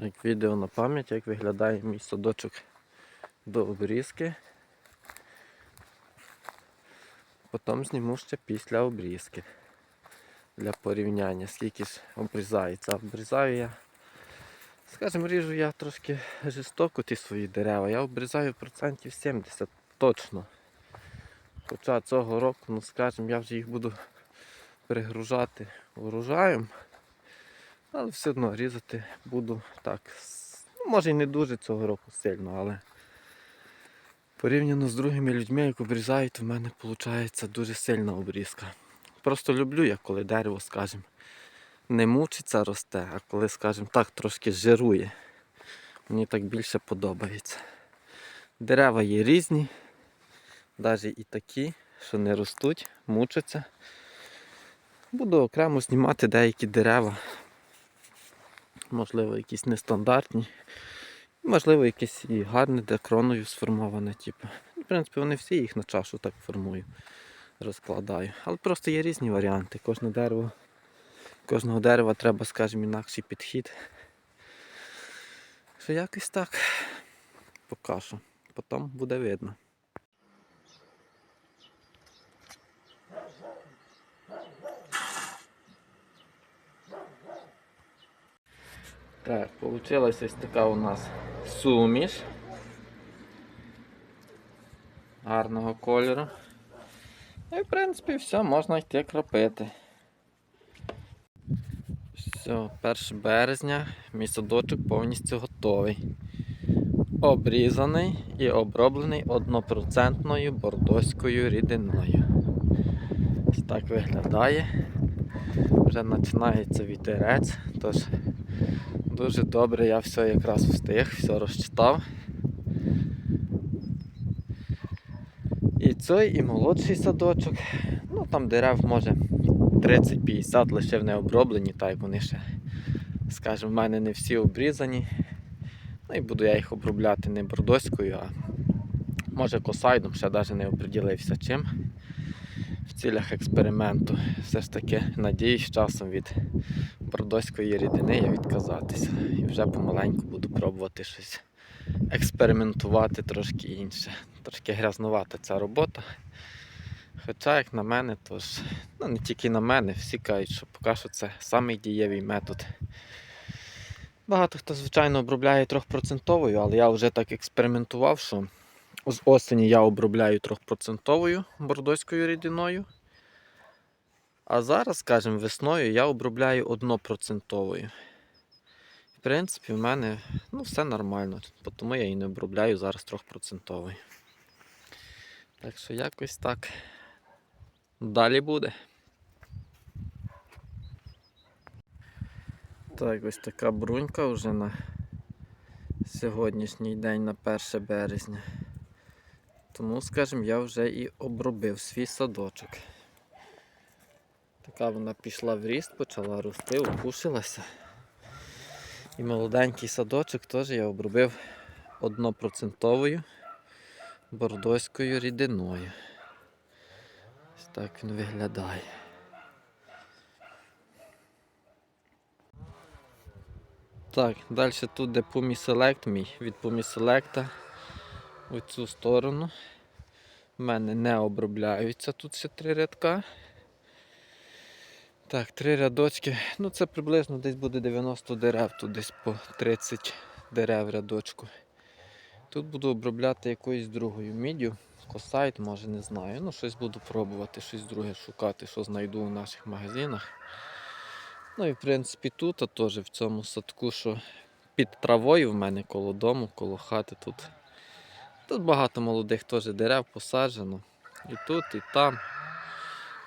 Так, відео на пам'ять, як виглядає мій садочок до обрізки. Потім зніму ще після обрізки. Для порівняння, скільки ж обрізається. Обрізаю я, скажімо, ріжу я трошки жорстоко ті свої дерева. Я обрізаю процентів 70 точно. Хоча цього року, ну скажімо, я вже їх буду перегружати урожаєм. Але все одно різати буду так. Ну, може і не дуже цього року сильно, але порівняно з другими людьми, як обрізають, в мене виходить дуже сильна обрізка. Просто люблю я, коли дерево, скажімо, не мучиться росте, а коли, скажімо так, трошки жирує. Мені так більше подобається. Дерева є різні, навіть і такі, що не ростуть, мучаться. Буду окремо знімати деякі дерева можливо, якісь нестандартні, можливо, якесь і гарне, де кроною сформоване. Типу. В принципі, вони всі їх на чашу так формую, розкладаю. Але просто є різні варіанти. Кожне дерево, кожного дерева треба, скажімо, інакший підхід. Що якось так покажу. Потім буде видно. Так, получилась ось така у нас суміш гарного кольору. І в принципі все, можна йти кропити. Все, 1 березня, мій садочок повністю готовий. Обрізаний і оброблений однопроцентною бордоською рідиною. Ось так виглядає. Вже починається вітерець, тож Дуже добре, я все якраз встиг, все розчитав. І цей, і молодший садочок. Ну там дерев може 30-50 лише не оброблені, так як вони ще, скажімо, в мене не всі обрізані. Ну і буду я їх обробляти не бордоською, а може косайдом, ще навіть не оприділився чим. В цілях експерименту. Все ж таки надіюсь часом від бордоської рідини я відказатися. І вже помаленьку буду пробувати щось експериментувати трошки інше. Трошки грязнувата ця робота. Хоча, як на мене, то ж, ну не тільки на мене, всі кажуть, що поки що це самий метод. Багато хто, звичайно, обробляє 3%, але я вже так експериментував, що з осені я обробляю 3% бордоською рідиною. А зараз, скажімо, весною я обробляю 1%. В принципі, в мене ну, все нормально, тому я і не обробляю зараз 3%. Так що якось так далі буде. Так, ось така брунька вже на сьогоднішній день, на 1 березня. Тому, скажімо, я вже і обробив свій садочок. Така вона пішла в ріст, почала рости, опушилася. І молоденький садочок теж я обробив однопроцентовою бордоською рідиною. Ось так він виглядає. Так, далі тут де Pumi мій від Pumi Select в цю сторону. У мене не обробляються тут ще три рядка. Так, три рядочки. Ну це приблизно десь буде 90 дерев, тут десь по 30 дерев рядочку. Тут буду обробляти якоюсь другою міддю, косайт, може не знаю. Ну щось буду пробувати, щось друге шукати, що знайду у наших магазинах. Ну і в принципі тут, а теж в цьому садку, що під травою в мене коло дому, коло хати тут. Тут багато молодих теж дерев посаджено. І тут, і там.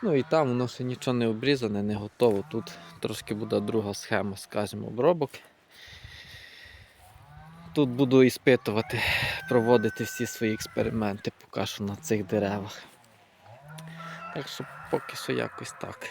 Ну і там воно ще нічого не обрізане, не готово. Тут трошки буде друга схема, скажімо, обробок. Тут буду іспитувати, проводити всі свої експерименти поки що на цих деревах. Так що поки що якось так.